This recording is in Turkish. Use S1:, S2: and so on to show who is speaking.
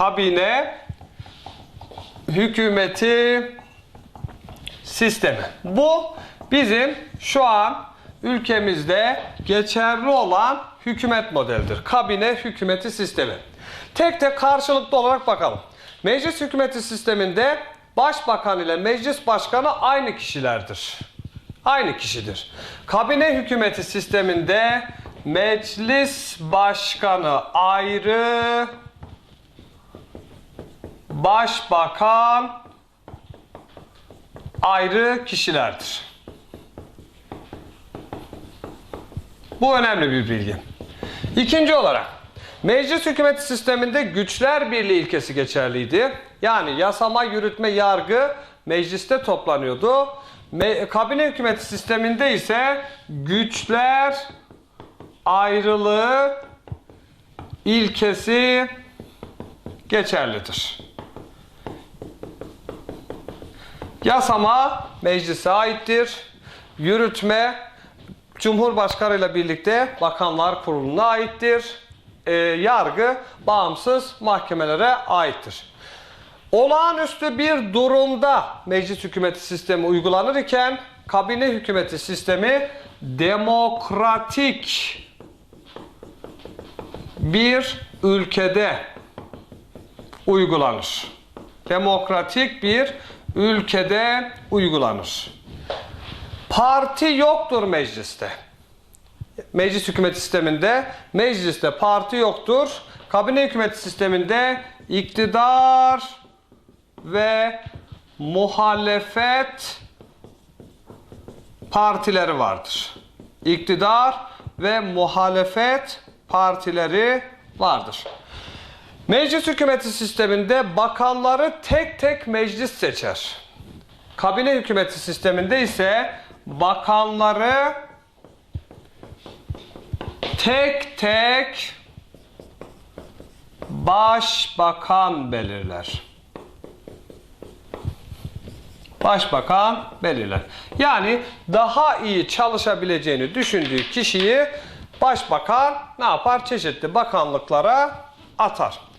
S1: kabine hükümeti sistemi. Bu bizim şu an ülkemizde geçerli olan hükümet modelidir. Kabine hükümeti sistemi. Tek tek karşılıklı olarak bakalım. Meclis hükümeti sisteminde başbakan ile meclis başkanı aynı kişilerdir. Aynı kişidir. Kabine hükümeti sisteminde meclis başkanı ayrı, başbakan ayrı kişilerdir. Bu önemli bir bilgi. İkinci olarak meclis hükümeti sisteminde güçler birliği ilkesi geçerliydi. Yani yasama, yürütme, yargı mecliste toplanıyordu. Me- kabine hükümeti sisteminde ise güçler ayrılığı ilkesi geçerlidir. Yasama meclise aittir. Yürütme Cumhurbaşkanı ile birlikte Bakanlar Kurulu'na aittir. Ee, yargı bağımsız mahkemelere aittir. Olağanüstü bir durumda meclis hükümeti sistemi uygulanır iken kabine hükümeti sistemi demokratik bir ülkede uygulanır. Demokratik bir ülkede uygulanır. Parti yoktur mecliste. Meclis hükümeti sisteminde mecliste parti yoktur. Kabine hükümeti sisteminde iktidar ve muhalefet partileri vardır. İktidar ve muhalefet partileri vardır. Meclis hükümeti sisteminde bakanları tek tek meclis seçer. Kabine hükümeti sisteminde ise bakanları tek tek başbakan belirler. Başbakan belirler. Yani daha iyi çalışabileceğini düşündüğü kişiyi başbakan ne yapar? Çeşitli bakanlıklara atar.